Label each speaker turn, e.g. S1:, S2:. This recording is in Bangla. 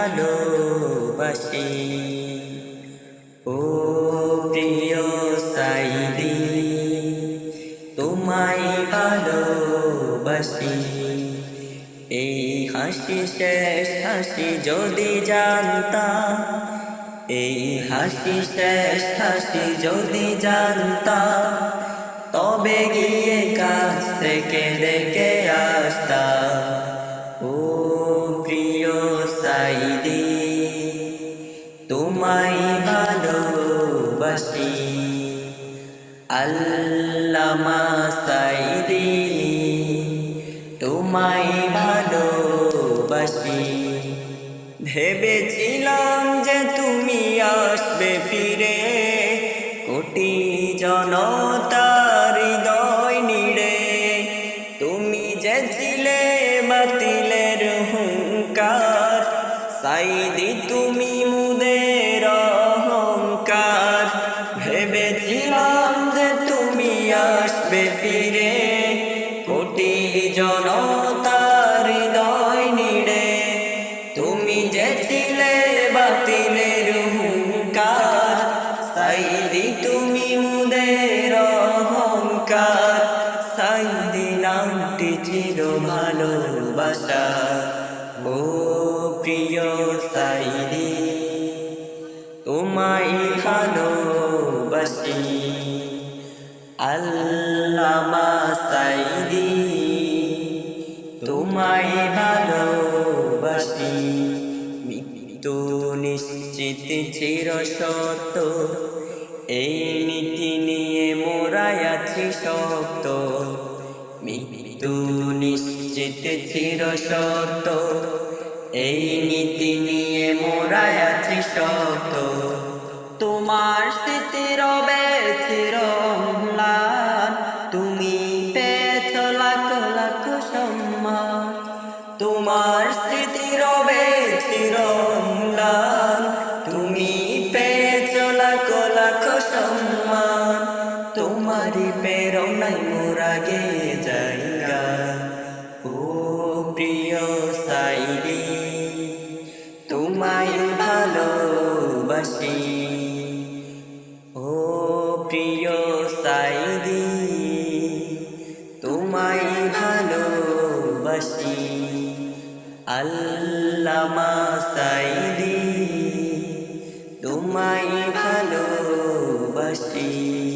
S1: ভালোবাসি। ও প্রিয় সাইদি তোমায় ভালোবাসি। এই হাসি শেষ হাসি যদি জানতাম, এই হাসি শেষ হাসি যদি জানতাম, তবে গিয়ে কাছ থেকে দেখে ভালোবাসি আল্লামা সাইদি তোমায় ভালোবাসি। ভেবেছিলাম যে তুমি আসবে ফিরে। কোটি জনতার হৃদয় নিড়ে। তুমি যে ছিলে বাতিলের হুঙ্কার, সাইদি তুমি আসবে ফিরে। কোটি জনতার হৃদয় নিড়ে। তুমি যে ছিলে বাতিলের হুঙ্কার। সাইদি, তুমি মুদের অহংকার। সাইদি, নামটি ছিল ভালোবাসা ও প্রিয় সাইদি, তোমায় ভালোবাসি। আল্লামা তোমায় ভালোবাসি। মৃত্যু নিশ্চিত চির সত্য। এই নীতি নিয়ে মোরাই আছি শক্ত। মৃত্যু নিশ্চিত চির সত্য। এই নীতি নিয়ে মোরাই আছি শক্ত। তোমার স্মৃতি লাখ সম্মান তোমারই প্রেরণাই মোরা গে জায়গা ও প্রিয় সাইদি তোমায় ভালোবাসি। ও প্রিয় সাইদি তোমায় ভালোবাসি। আল্লামা সাইদি তোমায় was.